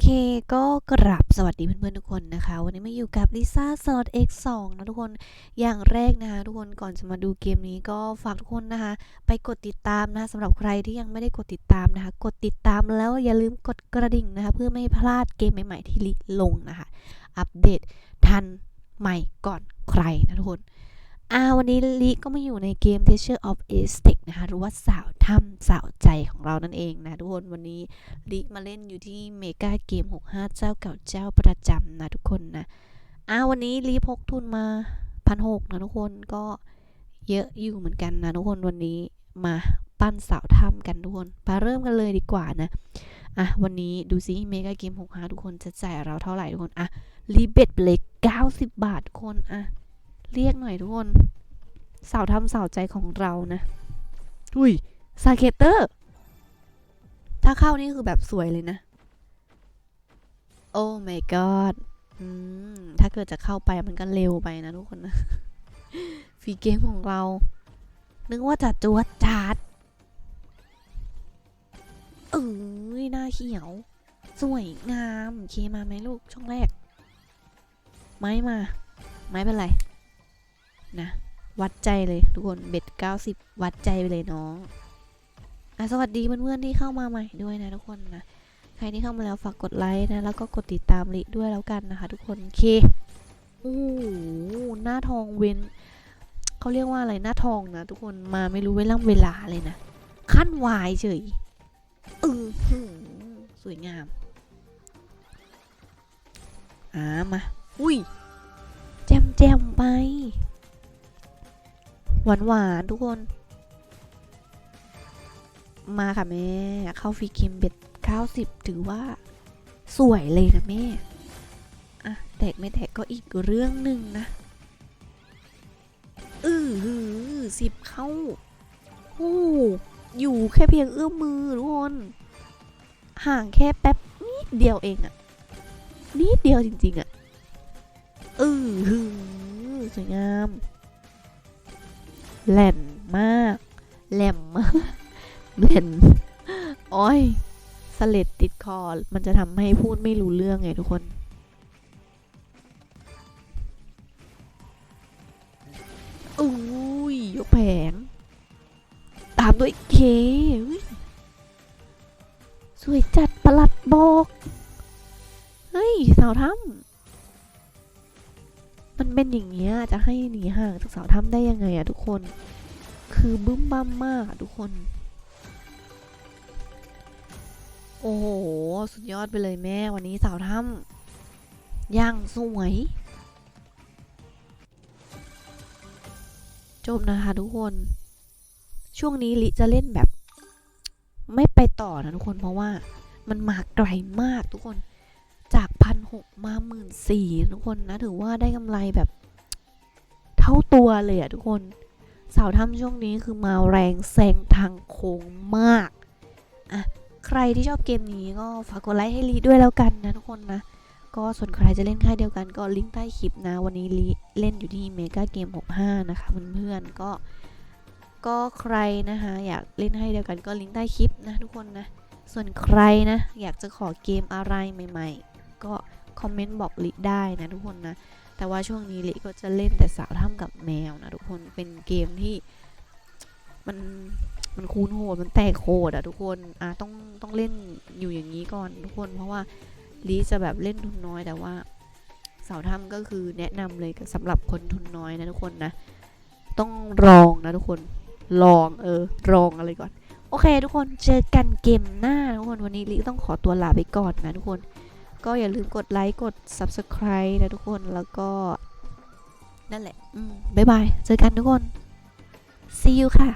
เคก็กราบสวัสดีเพื่อนๆทุกคนนะคะ วันนี้มาอยู่กับลิซ่าสล็อต X2 นะทุกคนอย่างแรกนะคะทุกคนก่อนจะมาดูเกมนี้ก็ฝากทุกคนนะคะ ไปกดติดตามนะสำหรับใครที่ยังไม่ได้กดติดตามนะคะ กดติดตามแล้วอย่าลืมกดกระดิ่งนะคะ เพื่อไม่ให้พลาดเกมใหม่ๆที่ลิลงนะคะ อัปเดตทันใหม่ก่อนใครนะทุกคน อ่าวันนี้ลิก็มาอยู่ในเกม Teacher of a s t e c นะคะหรือว่าสาวถ้ำสาวใจของเรานั่นเองนะทุกคนวันนี้ลิมาเล่นอยู่ที่เมกาเกม 65 เจ้าเก่าเจ้าประจำนะทุกคนนะอ่าวันนี้ลิพกทุนมาพันหกนะทุกคนก็เยอะอยู่เหมือนกันนะทุกคนวันนี้มาปั้นสาวถ้ำกันทุกคนมาเริ่มกันเลยดีกว่านะอะวันนี้ดูซิเมกาเกม 65 ทุกคนจะจ่ายเราเท่าไหร่ทุกคนอะรีเบ็ดเลย90 บาททุกคนอะ เรียกหน่อยทุกคน สาวทำสาวใจของเรานะ อุ้ยซาเคเตอร์ ถ้าเข้านี่คือแบบสวยเลยนะ โอ้ my god อืม ถ้าเกิดจะเข้าไปมันก็เร็วไปนะทุกคนนะ ฟรีเกมของเรา นึกว่าจะจวดจาดเอ้ยหน้าเขียว สวยงาม เคมาไหมลูกช่องแรก ไม้มา ไม่เป็นไร นะ วัดใจเลยทุกคนเบ็ด 90 วัดใจไปเลยน้องอะสวัสดีเพื่อนๆที่เข้ามาใหม่ด้วยนะทุกคนนะใครที่เข้ามาแล้วฝากกดไลค์นะ แล้วก็กดติดตามลิด้วยแล้วกันนะคะ ทุกคนโอเคโอ้โหหน้าทองเว้นเขาเรียกว่าอะไรหน้าทองนะ ทุกคนมาไม่รู้เวลาเวลาเลยนะขั้นวายเฉยเออหือสวยงามอ่ามา อุ้ยแจมแจมไป หวานหวานทุกคน มาค่ะแม่ เข้าฟรีคิมเบ็ด90ถือว่า สวยเลยนะแม่ อะ แตกไม่แตกก็อีกเรื่องหนึ่งนะ อือหือสิบเข้าโอ้อยู่แค่เพียงเอื้อมมือทุกคน ห่างแค่แป๊บนิดเดียวเองอะนิดเดียวจริง ๆอะอือหือสวยงาม แหลมมากแหลมมากแหลมโอ้ยสเลดติดคอ มันจะทำให้พูดไม่รู้เรื่องไงทุกคน อุ้ย ยกแผง ตามด้วยเคยสวยจัดประหลัดบอก เฮ้ย สาวถ้ำ เป็นอย่างเงี้ยจะให้หนีห่างจากสาวถ้ำได้ยังไงอะทุกคน คือบึ้มบ้ามมากทุกคน โอ้โห สุดยอดไปเลยแม่วันนี้สาวถ้ำย่างสวย จบนะคะทุกคน ช่วงนี้ลิจะเล่นแบบ ไม่ไปต่อนะทุกคนเพราะว่ามันมาไกลมากทุกคน จากพันหกมาหมื่นสี่ทุกคนนะ ถือว่าได้กำไรแบบเท่าตัวเลยอะทุกคน สาวถ้ำช่วงนี้คือมาแรงแซงทางโค้งมากอะใครที่ชอบเกมนี้ก็ฝากกดไลค์ให้ลีด้วยแล้วกันนะทุกคนนะ ก็ส่วนใครจะเล่นค่ายเดียวกันก็ลิงก์ใต้คลิปนะ วันนี้ลีเล่นอยู่ที่เมกาเกม65 นะคะเพื่อนๆก็ก็ใครนะคะอยากเล่นให้เดียวกันก็ลิงก์ใต้คลิปนะทุกคนนะ ส่วนใครนะ อยากจะขอเกมอะไรใหม่ ๆ ก็คอมเมนต์บอกลิได้นะทุกคนนะ แต่ว่าช่วงนี้ลิก็จะเล่นแต่สาวถ้ำกับแมวนะทุกคนเป็นเกมที่มันมันคูณโหดมันแตกโหดอะทุกคนอะต้องต้องเล่นอยู่อย่างนี้ก่อนทุกคน เพราะว่าลิจะแบบเล่นทุนน้อย แต่ว่าสาวถ้ำก็คือแนะนำเลยสำหรับคนทุนน้อยนะทุกคนนะ ต้องลองนะทุกคนลองเออลองอะไรก่อน โอเค ทุกคนเจอกันเกมหน้าทุกคนวันนี้ลิต้องขอตัวลาไปก่อนนะทุกคน ก็อย่าลืมกดไลค์กด subscribe นะทุกคนแล้วก็ นั่นแหละบ๊ายบาย เจอกันทุกคน see you ค่ะ